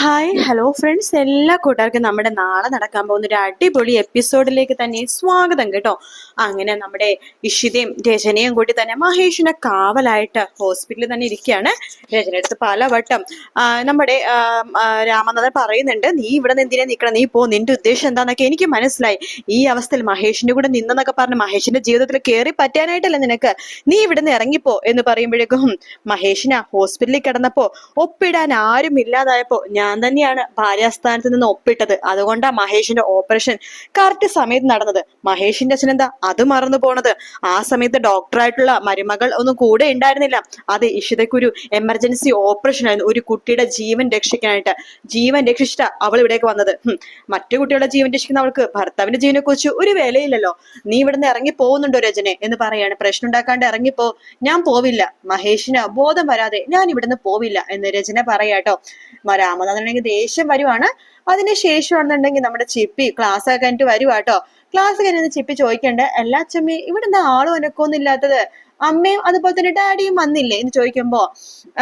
Hi hello friends എല്ലാ കൂട്ടുകാർക്കും നമ്മുടെ നാളെ നടക്കാൻ പോകുന്ന ഒരു അടിപൊളി എപ്പിസോഡിലേക്ക് തന്നെ സ്വാഗതം കേട്ടോ. അങ്ങനെ നമ്മുടെ ഇഷിതയും രചനയും കൂടി തന്നെ മഹേഷിനെ കാവലായിട്ട് ഹോസ്പിറ്റലിൽ തന്നെ ഇരിക്കുകയാണ്. രചന അടുത്ത് പലവട്ടം നമ്മുടെ രാമനാഥൻ പറയുന്നുണ്ട് നീ ഇവിടെ എന്തിനാ നിൽക്കണം നീ പോ നിന്റെ ഉദ്ദേശം എന്താണെന്നൊക്കെ എനിക്ക് മനസ്സിലായി. ഈ അവസ്ഥയിൽ മഹേഷിന്റെ കൂടെ നിന്നെന്നൊക്കെ പറഞ്ഞ് മഹേഷിന്റെ ജീവിതത്തിൽ കയറി പറ്റാനായിട്ടല്ല നിനക്ക്? നീ ഇവിടെ നിന്ന് ഇറങ്ങിപ്പോ. എന്ന് പറയുമ്പോഴേക്കും മഹേഷിനാ ഹോസ്പിറ്റലിൽ കിടന്നപ്പോ ഒപ്പിടാൻ ആരും ഇല്ലാതായപ്പോ ഞാൻ തന്നെയാണ് ഭാര്യാസ്ഥാനത്ത് നിന്ന് ഒപ്പിട്ടത്. അതുകൊണ്ടാ മഹേഷിന്റെ ഓപ്പറേഷൻ കറക്റ്റ് സമയത്ത് നടന്നത്. മഹേഷിന്റെ അച്ഛൻ എന്താ? അത് മറന്നു പോണത്. ആ സമയത്ത് ഡോക്ടറായിട്ടുള്ള മരുമകൾ ഒന്നും കൂടെ ഉണ്ടായിരുന്നില്ല. അത് ഇഷിതയ്ക്കൊരു എമർജൻസി ഓപ്പറേഷൻ ആയിരുന്നു. ഒരു കുട്ടിയുടെ ജീവൻ രക്ഷിക്കാനായിട്ട്. ജീവൻ രക്ഷിച്ചിട്ട അവൾ ഇവിടേക്ക് വന്നത്. മറ്റു കുട്ടികളുടെ ജീവൻ രക്ഷിക്കുന്ന അവൾക്ക് ഭർത്താവിന്റെ ജീവനെ കുറിച്ച് ഒരു വിലയില്ലല്ലോ. നീ ഇവിടുന്ന് ഇറങ്ങി പോകുന്നുണ്ടോ രചനെ എന്ന് പറയാണ്. പ്രശ്നം ഉണ്ടാക്കാണ്ട് ഇറങ്ങിപ്പോ ഞാൻ പോവില്ല. മഹേഷിന് ബോധം വരാതെ ഞാൻ ഇവിടുന്ന് പോവില്ല എന്ന് രചന പറയാട്ടോ. മ- രാമനാഥനാണെങ്കിൽ ദേഷ്യം വരുവാണ്. അതിന് ശേഷമാണെന്നുണ്ടെങ്കിൽ നമ്മുടെ ചിപ്പി ക്ലാസ് ഒക്കെ വരുവാട്ടോ ക്ലാസ് കഴിഞ്ഞ് ചിപ്പി ചോദിക്കണ്ടേ എല്ലാ അച്ഛമ്മേ ഇവിടെ എന്താ ആളും അനക്കൊന്നും ഇല്ലാത്തത് അമ്മയും അതുപോലെ തന്നെ ഡാഡിയും വന്നില്ലേ എന്ന് ചോദിക്കുമ്പോ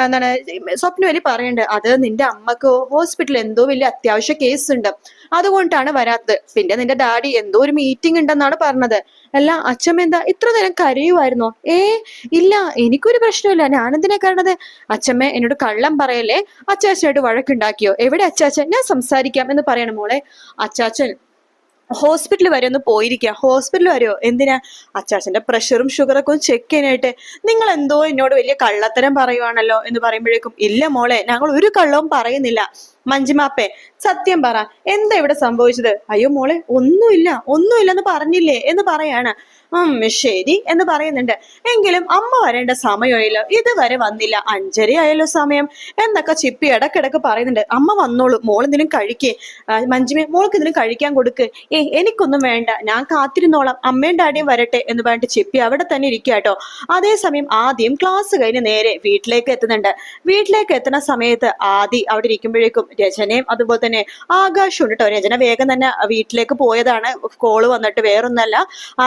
എന്താണ് എന്താണ് സ്വപ്നവലി പറയണ്ട് അത് നിന്റെ അമ്മയ്ക്ക് ഹോസ്പിറ്റലിൽ എന്തോ വലിയ അത്യാവശ്യ കേസ് ഉണ്ട്. അതുകൊണ്ടാണ് വരാത്തത്. പിന്നെ നിന്റെ ഡാഡി എന്തോ ഒരു മീറ്റിംഗ് ഉണ്ടെന്നാണ് പറഞ്ഞത്. അല്ല അച്ഛമ്മ എന്താ ഇത്ര നേരം കരയുമായിരുന്നോ ഏ ഇല്ല എനിക്കൊരു പ്രശ്നമില്ല. ഞാൻ എന്തിനാ കരണത് അച്ഛമ്മ എന്നോട് കള്ളം പറയല്ലേ. അച്ചാച്ചനായിട്ട് വഴക്കുണ്ടാക്കിയോ? എവിടെ അച്ചാച്ചൻ? ഞാൻ സംസാരിക്കാം. എന്ന് പറയണം മോളെ. അച്ചാച്ചൻ ഹോസ്പിറ്റലിൽ വരെ ഒന്ന് പോയിരിക്കുക ഹോസ്പിറ്റൽ വരെയോ? എന്തിനാ? അച്ചാച്ചന്റെ പ്രഷറും ഷുഗറൊക്കെ ഒന്ന് ചെക്ക് ചെയ്യാനായിട്ട്. നിങ്ങൾ എന്തോ എന്നോട് വലിയ കള്ളത്തരം പറയുവാണല്ലോ എന്ന് പറയുമ്പോഴേക്കും ഇല്ല മോളെ ഞങ്ങൾ ഒരു കള്ളവും പറയുന്നില്ല. മഞ്ജുമാപ്പേ സത്യം പറ എന്താ ഇവിടെ സംഭവിച്ചത്? അയ്യോ മോളെ ഒന്നുമില്ല ഒന്നുമില്ല എന്ന് പറഞ്ഞില്ലേ എന്ന് പറയാണ്. ഉം ശരി എന്ന് പറയുന്നുണ്ട്. എങ്കിലും അമ്മ വരേണ്ട സമയമായല്ലോ ഇതുവരെ വന്നില്ല അഞ്ചര ആയല്ലോ സമയം എന്നൊക്കെ ചിപ്പി ഇടക്കിടക്ക് പറയുന്നുണ്ട്. അമ്മ വന്നോളൂ മോൾ എന്തിനും കഴിക്കേ. മഞ്ജുമേ മോൾക്ക് ഇതിനും കഴിക്കാൻ കൊടുക്ക്. ഏ എനിക്കൊന്നും വേണ്ട ഞാൻ കാത്തിരുന്നോളാം അമ്മയും ഡാഡിയും വരട്ടെ എന്ന് പറഞ്ഞിട്ട് ചിപ്പി അവിടെ തന്നെ ഇരിക്കുക കേട്ടോ. അതേസമയം ആദ്യം ക്ലാസ് കഴിഞ്ഞ് നേരെ വീട്ടിലേക്ക് എത്തുന്നുണ്ട്. വീട്ടിലേക്ക് എത്തുന്ന സമയത്ത് ആദി അവിടെ ഇരിക്കുമ്പോഴേക്കും രചനയും അതുപോലെ തന്നെ ആകാശം ഉണ്ട് കേട്ടോ. രചന വേഗം തന്നെ വീട്ടിലേക്ക് പോയതാണ്. കോൾ വന്നിട്ട് വേറൊന്നല്ല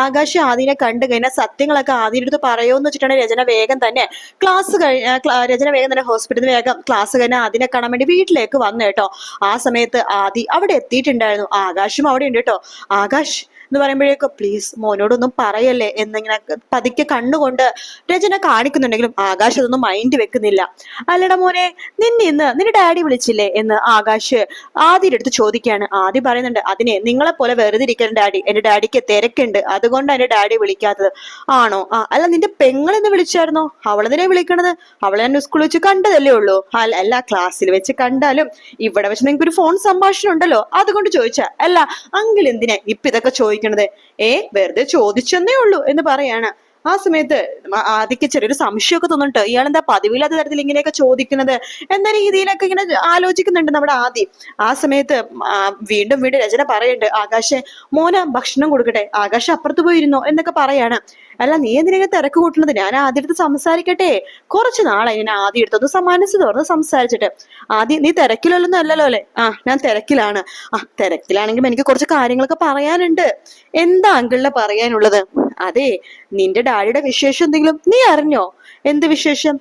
ആകാശം ആദ്യനെ കണ്ടു കഴിഞ്ഞാൽ സത്യങ്ങളൊക്കെ ആദ്യം എടുത്ത് പറയുമെന്ന് വെച്ചിട്ടാണ് രചന വേഗം തന്നെ ക്ലാസ് കഴിഞ്ഞ രചന വേഗം തന്നെ ഹോസ്പിറ്റലിൽ വേഗം ക്ലാസ് കഴിഞ്ഞാൽ ആദ്യനെ കാണാൻ വേണ്ടി വീട്ടിലേക്ക് വന്നു കേട്ടോ. ആ സമയത്ത് ആദി അവിടെ എത്തിയിട്ടുണ്ടായിരുന്നു. ആകാശും അവിടെ ഉണ്ട് കേട്ടോ. ആകാശ് എന്ന് പറയുമ്പോഴേക്കും പ്ലീസ് മോനോടൊന്നും പറയല്ലേ എന്നിങ്ങനെ പതുക്കെ കണ്ണുകൊണ്ട് രചന കാണിക്കുന്നുണ്ടെങ്കിലും ആകാശ് അതൊന്നും മൈൻഡ് വെക്കുന്നില്ല. അല്ലടാ മോനെ നിന്നെ ഇന്ന് നിന്റെ ഡാഡി വിളിച്ചില്ലേ? എന്ന് ആകാശ് ആദ്യയുടെ അടുത്ത് ചോദിക്കുകയാണ്. ആദ്യം പറയുന്നുണ്ട് അതിനെ നിങ്ങളെ പോലെ വെറുതെ ഇരിക്കണം ഡാഡി എന്റെ ഡാഡിക്ക് തിരക്കുണ്ട്. അതുകൊണ്ട് എന്റെ ഡാഡി വിളിക്കാത്തത്. ആണോ? ആ അല്ല നിന്റെ പെങ്ങളെന്ന് വിളിച്ചായിരുന്നോ? അവളെന്തിനെ വിളിക്കണത്? അവളെ എന്നെ സ്കൂളിൽ വെച്ച് കണ്ടതല്ലേ ഉള്ളൂ. അല്ല അല്ല ക്ലാസ്സിൽ വെച്ച് കണ്ടാലും ഇവിടെ വെച്ച് നിങ്ങൾക്ക് ഒരു ഫോൺ സംഭാഷണം ഉണ്ടല്ലോ അതുകൊണ്ട് ചോദിച്ചാ അല്ല അങ്കിൾ എന്തിനാ ഇപ്പൊ ഇതൊക്കെ ചോദിക്കണത്? ഏ വെറുതെ ചോദിച്ചെന്നേ ഉള്ളൂ എന്ന് പറയാണ്. ആ സമയത്ത് ആ- ചെറിയൊരു സംശയമൊക്കെ തോന്നുന്നുണ്ട്. ഇയാൾ എന്താ പതിവില്ലാത്ത തരത്തിൽ ഇങ്ങനെയൊക്കെ ചോദിക്കുന്നത് എന്ന രീതിയിലൊക്കെ ഇങ്ങനെ ആലോചിക്കുന്നുണ്ട് നമ്മുടെ ആദി. ആ സമയത്ത് വീണ്ടും വീണ്ടും രചന പറയുന്നുണ്ട്. ആകാശെ മോന ഭക്ഷണം കൊടുക്കട്ടെ. ആകാശം അപ്പുറത്ത് പോയിരുന്നോ എന്നൊക്കെ പറയാണ്. അല്ല നീ എന്തിനൊക്കെ തിരക്ക് കൂട്ടുന്നത്? ഞാൻ ആദ്യം എടുത്ത് സംസാരിക്കട്ടെ. കുറച്ച് നാളായി ഞാൻ ആദ്യം എടുത്തൊന്ന് മനസ്സ് തുറന്ന് സംസാരിച്ചിട്ട്. ആദ്യം നീ തിരക്കിലൊന്നും അല്ലല്ലോ അല്ലേ? ആ ഞാൻ തിരക്കിലാണ്. ആ തിരക്കിലാണെങ്കിലും എനിക്ക് കുറച്ച് കാര്യങ്ങളൊക്കെ പറയാനുണ്ട്. എന്താ അങ്കിളിനെ പറയാനുള്ളത്? അതെ നിന്റെ ഡാഡിയുടെ വിശേഷം എന്തെങ്കിലും നീ അറിഞ്ഞോ? എന്ത് വിശേഷം?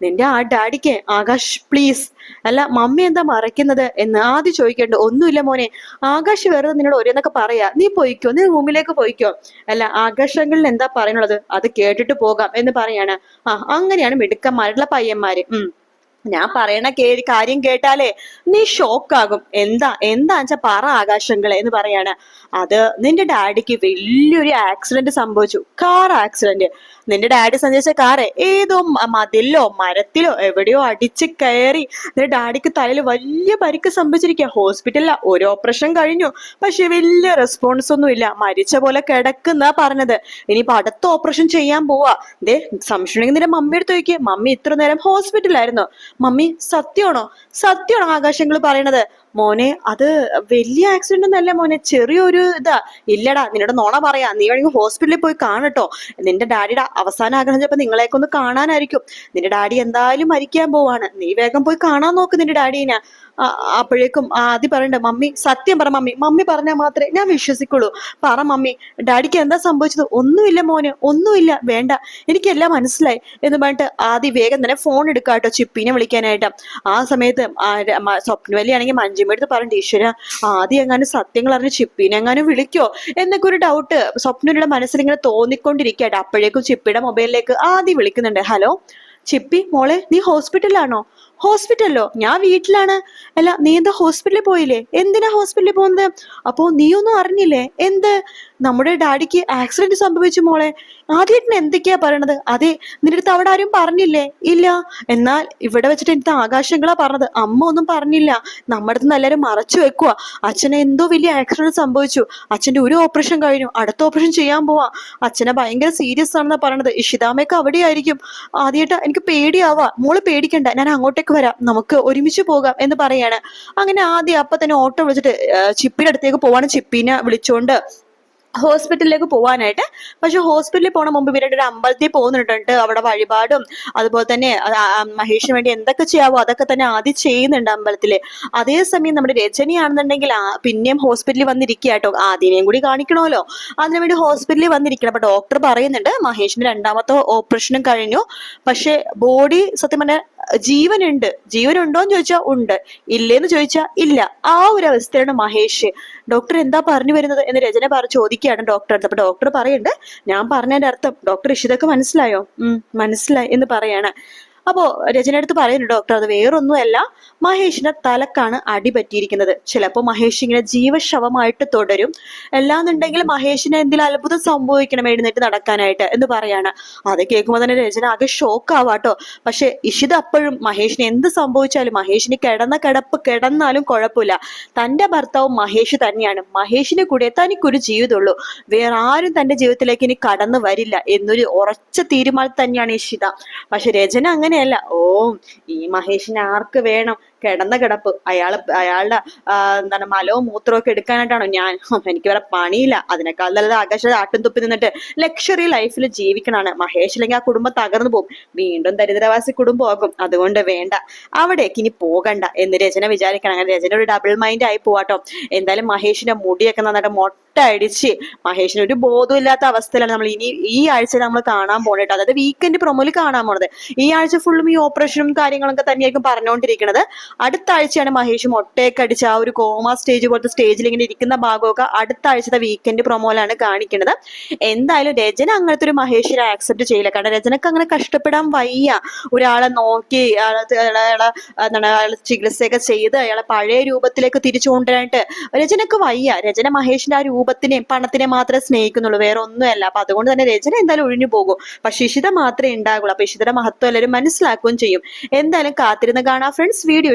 നിന്റെ ആ ഡാഡിക്ക് ആകാശ് പ്ലീസ് അല്ല മമ്മി എന്താ മറയ്ക്കുന്നത് എന്ന് ആദ്യം ചോദിക്കണ്ട ഒന്നുമില്ല മോനെ. ആകാശ് വെറുതെ നിന്നോട് ഓരോന്നൊക്കെ പറയാ. നീ പോയിക്കോ നീ റൂമിലേക്ക് പോയിക്കോ. അല്ല ആകാശങ്ങളിൽ എന്താ പറയാനുള്ളത് അത് കേട്ടിട്ട് പോകാം എന്ന് പറയാണ്. ആ അങ്ങനെയാണ് മിടുക്കന്മാരുള്ള പയ്യന്മാര്. ഉം. ഞാൻ പറയണ കേ കാര്യം കേട്ടാലേ നീ ഷോക്കാകും എന്താ എന്താ വെച്ചാ പറ ആകാശങ്ങളെ എന്ന് പറയാണ്. അത് നിന്റെ ഡാഡിക്ക് വലിയൊരു ആക്സിഡന്റ് സംഭവിച്ചു. കാർ ആക്സിഡന്റ് നിന്റെ ഡാഡി സഞ്ചരിച്ച കാറ് ഏതോ മതിലോ മരത്തിലോ എവിടെയോ അടിച്ച് കയറി നിന്റെ ഡാഡിക്ക് തലയിൽ വലിയ പരിക്ക് സംഭവിച്ചിരിക്കുക ഹോസ്പിറ്റലില ഒരു ഓപ്പറേഷൻ കഴിഞ്ഞു. പക്ഷെ വലിയ റെസ്പോൺസ് ഒന്നും ഇല്ല. മരിച്ച പോലെ കിടക്കുന്ന പറഞ്ഞത്. ഇനിയിപ്പോ അടുത്ത ഓപ്പറേഷൻ ചെയ്യാൻ പോവാ. ദേ സംശയമുണ്ടെങ്കിൽ നിന്റെ മമ്മി എടുത്ത് നോക്കിയേ. മമ്മി ഇത്ര നേരം ഹോസ്പിറ്റലായിരുന്നു മമ്മി സത്യമാണോ? സത്യമാണോ ആകാശങ്ങൾ പറയണത് മോനെ അത് വലിയ ആക്സിഡന്റ് ഒന്നല്ല മോനെ ചെറിയൊരു ഇതാ. ഇല്ലടാ നിന്നോട് നോണ പറയാ. നീ വേണമെങ്കിൽ ഹോസ്പിറ്റലിൽ പോയി കാണട്ടോ. നിന്റെ ഡാഡിയുടെ അവസാന ആഗ്രഹം ചിലപ്പോൾ നിങ്ങളെയൊക്കെ ഒന്ന് കാണാനായിരിക്കും. നിന്റെ ഡാഡി എന്തായാലും മരിക്കാൻ പോവാണ്. നീ വേഗം പോയി കാണാൻ നോക്ക് നിന്റെ ഡാഡീനെ അപ്പോഴേക്കും ആദ്യം പറയണ്ട മമ്മി സത്യം പറ മമ്മി. മമ്മി പറഞ്ഞാൽ മാത്രമേ ഞാൻ വിശ്വസിക്കുള്ളൂ. പറ മമ്മി ഡാഡിക്ക് എന്താ സംഭവിച്ചത്? ഒന്നുമില്ല മോന് ഒന്നുമില്ല. വേണ്ട. എനിക്കെല്ലാം മനസ്സിലായി. എന്ന് പറഞ്ഞിട്ട് ആദ്യം വേഗം തന്നെ ഫോൺ എടുക്കാട്ടോ ചിപ്പിനെ വിളിക്കാനായിട്ട്. ആ സമയത്ത് സ്വപ്നവലി ആണെങ്കിൽ മഞ്ജുമെടുത്ത് പറഞ്ഞു ഈശ്വര ആദ്യം എങ്ങാനും സത്യങ്ങൾ അറിഞ്ഞ് ചിപ്പിനെ എങ്ങാനും വിളിക്കോ? എന്നൊക്കെ ഒരു ഡൗട്ട് സ്വപ്നയുടെ മനസ്സിൽ ഇങ്ങനെ തോന്നിക്കൊണ്ടിരിക്കട്ടെ അപ്പോഴേക്കും ചിപ്പിയുടെ മൊബൈലിലേക്ക് ആദ്യം വിളിക്കുന്നുണ്ട് ഹലോ ചിപ്പി മോളെ നീ ഹോസ്പിറ്റലിലാണോ ഹോസ്പിറ്റലിലോ? ഞാൻ വീട്ടിലാണ്. അല്ല നീ എന്താ ഹോസ്പിറ്റലിൽ പോയില്ലേ? എന്തിനാ ഹോസ്പിറ്റലിൽ പോകുന്നത്? അപ്പോ ഒന്നും അറിഞ്ഞില്ലേ? എന്ത്? നമ്മുടെ ഡാഡിക്ക് ആക്സിഡന്റ് സംഭവിച്ചു മോളെ. ആദ്യമായിട്ട് എന്തൊക്കെയാ പറയണത്? അതെ നിന്റെ അടുത്ത് അവിടെ ആരും പറഞ്ഞില്ലേ? ഇല്ല. എന്നാൽ ഇവിടെ വെച്ചിട്ട് എനിക്ക് ആകാശങ്ങളാ പറഞ്ഞത്. അമ്മ ഒന്നും പറഞ്ഞില്ല. നമ്മുടെ അടുത്ത് എല്ലാവരും മറച്ചു വെക്കുക അച്ഛനെ എന്തോ വലിയ ആക്സിഡന്റ് സംഭവിച്ചു. അച്ഛന്റെ ഒരു ഓപ്പറേഷൻ കഴിഞ്ഞു. അടുത്ത ഓപ്പറേഷൻ ചെയ്യാൻ പോവാ. അച്ഛനെ ഭയങ്കര സീരിയസ് ആണെന്നാ പറയണത്. ഇഷിതാമയൊക്കെ അവിടെ ആയിരിക്കും ആദ്യമായിട്ട് എനിക്ക് പേടിയാവാ. മോൾ പേടിക്കണ്ട. ഞാൻ അങ്ങോട്ടേക്ക് വരാം നമുക്ക് ഒരുമിച്ച് പോകാം എന്ന് പറയാണ്. അങ്ങനെ ആദ്യം അപ്പൊ തന്നെ ഓട്ടോ വിളിച്ചിട്ട് ചിപ്പിന്റെ അടുത്തേക്ക് പോവാണ്. ചിപ്പിനെ വിളിച്ചോണ്ട് ഹോസ്പിറ്റലിലേക്ക് പോകാനായിട്ട് പക്ഷെ ഹോസ്പിറ്റലിൽ പോണ മുമ്പ് ഇവരുടെ ഒരു അമ്പലത്തിൽ പോകുന്നുണ്ട്. അവിടെ വഴിപാടും അതുപോലെ തന്നെ മഹേഷിന് വേണ്ടി എന്തൊക്കെ ചെയ്യാവോ അതൊക്കെ തന്നെ ആദ്യം ചെയ്യുന്നുണ്ട് അമ്പലത്തിൽ. അതേസമയം നമ്മുടെ രജനിയാണെന്നുണ്ടെങ്കിൽ പിന്നെയും ഹോസ്പിറ്റലിൽ വന്നിരിക്കുക ആദ്യനെയും കൂടി കാണിക്കണമല്ലോ. അതിനുവേണ്ടി ഹോസ്പിറ്റലിൽ വന്നിരിക്കണം. അപ്പൊ ഡോക്ടർ പറയുന്നുണ്ട് മഹേഷിന്റെ രണ്ടാമത്തെ ഓപ്പറേഷനും കഴിഞ്ഞു. പക്ഷെ ബോഡി സത്യം പറഞ്ഞാൽ ജീവനുണ്ട്. ജീവനുണ്ടോ എന്ന് ചോദിച്ചാൽ ഉണ്ട്. ഇല്ലേന്ന് ചോദിച്ചാൽ ഇല്ല. ആ ഒരു അവസ്ഥയാണ് മഹേഷ്. ഡോക്ടർ എന്താ പറഞ്ഞു വരുന്നത് എന്ന് രചന പറ ചോദിക്കുകയാണ് ഡോക്ടർ അടുത്ത്. അപ്പൊ ഡോക്ടർ പറയുന്നുണ്ട് ഞാൻ പറഞ്ഞതിന്റെ അർത്ഥം ഡോക്ടർ ഇഷിതൊക്കെ മനസ്സിലായോ? മനസ്സിലായി എന്ന് പറയാണ്. അപ്പോ രചനടുത്ത് പറയുന്നു ഡോക്ടർ അത് വേറൊന്നുമല്ല. മഹേഷിന്റെ തലക്കാണ് അടി പറ്റിയിരിക്കുന്നത്. ചിലപ്പോൾ മഹേഷ് ഇങ്ങനെ ജീവശവമായിട്ട് തുടരും. എല്ലാന്നുണ്ടെങ്കിൽ മഹേഷിന് എന്തെങ്കിലും അത്ഭുതം സംഭവിക്കണം എഴുന്നേറ്റ് നടക്കാനായിട്ട് എന്ന് പറയാണ്. അത് കേൾക്കുമ്പോൾ തന്നെ രചന ആകെ ഷോക്ക് ആവാട്ടോ. പക്ഷെ ഇഷിത് അപ്പോഴും മഹേഷിന് എന്ത് സംഭവിച്ചാലും മഹേഷിന് കിടന്ന കിടപ്പ് കിടന്നാലും കുഴപ്പമില്ല. തന്റെ ഭർത്താവ് മഹേഷ് തന്നെയാണ്. മഹേഷിന് കൂടെ തനിക്കൊരു ജീവിതമുള്ളൂ. വേറെ ആരും തന്റെ ജീവിതത്തിലേക്ക് ഇനി കടന്നു വരില്ല എന്നൊരു ഉറച്ച തീരുമാനം തന്നെയാണ് ഇഷിത. പക്ഷെ രചന അങ്ങനെ അങ്ങനെയല്ല. ഓ ഈ മഹേഷിനെ ആർക്ക് വേണം? കിടന്ന കിടപ്പ്. അയാൾ അയാളുടെ എന്താണ് മലവും മൂത്രവും ഒക്കെ എടുക്കാനായിട്ടാണോ ഞാൻ? എനിക്ക് വേറെ പണിയില്ല. അതിനേക്കാൾ നല്ലത് ആകാശ ആട്ടും തുപ്പി നിന്നിട്ട് ലക്ഷറി ലൈഫിൽ ജീവിക്കണാണ്. മഹേഷ് അല്ലെങ്കിൽ ആ കുടുംബം തകർന്നു പോകും. വീണ്ടും ദരിദ്രവാസി കുടുംബമാകും അതുകൊണ്ട് വേണ്ട. അവിടേക്ക് ഇനി പോകണ്ട എന്ന് രചന വിചാരിക്കണം. അങ്ങനെ രചന ഒരു ഡബിൾ മൈൻഡ് ആയി പോവാട്ടോ എന്തായാലും മഹേഷിന്റെ മുടിയൊക്കെ നന്നായിട്ട് മൊട്ട അടിച്ച് മഹേഷിന് ഒരു ബോധമില്ലാത്ത അവസ്ഥയിലാണ് നമ്മൾ ഇനി ഈ ആഴ്ച നമ്മൾ കാണാൻ പോണിട്ട് അതായത് വീക്കെൻഡ് പ്രൊമോയിൽ കാണാൻ പോണത്. ഈ ആഴ്ച ഫുള്ളും ഈ ഓപ്പറേഷനും കാര്യങ്ങളൊക്കെ തന്നെയായിരിക്കും പറഞ്ഞുകൊണ്ടിരിക്കുന്നത് അടുത്ത ആഴ്ചയാണ് മഹേഷ് മൊട്ടയൊക്കെ അടിച്ച് ആ ഒരു കോമ സ്റ്റേജ് പോലത്തെ സ്റ്റേജിൽ ഇങ്ങനെ ഇരിക്കുന്ന ഭാഗമൊക്കെ അടുത്ത ആഴ്ചത്തെ വീക്കെൻഡ് പ്രൊമോയിലാണ് കാണിക്കുന്നത്. എന്തായാലും രചന അങ്ങനത്തെ ഒരു മഹേഷിനെ ആക്സെപ്റ്റ് ചെയ്യില്ല. കാരണം രചനക്ക് അങ്ങനെ കഷ്ടപ്പെടാൻ വയ്യ. ഒരാളെ നോക്കി അയാളെ ചികിത്സയൊക്കെ ചെയ്ത് അയാളെ പഴയ രൂപത്തിലേക്ക് തിരിച്ചു കൊണ്ടുവരാനായിട്ട് രചനക്ക് വയ്യ. രചന മഹേഷിന്റെ ആ രൂപത്തിനെയും പണത്തിനെ മാത്രമേ സ്നേഹിക്കുന്നുള്ളൂ. വേറെ ഒന്നുമല്ല. അപ്പൊ അതുകൊണ്ട് തന്നെ രചന എന്തായാലും ഒഴിഞ്ഞു പോകും. പക്ഷെ ഇഷിത മാത്രമേ ഉണ്ടാകുള്ളൂ. അപ്പൊ ഇഷിതയുടെ മഹത്വം എല്ലാവരും മനസ്സിലാക്കുകയും ചെയ്യും. എന്തായാലും കാത്തിരുന്ന് കാണാം. Friends video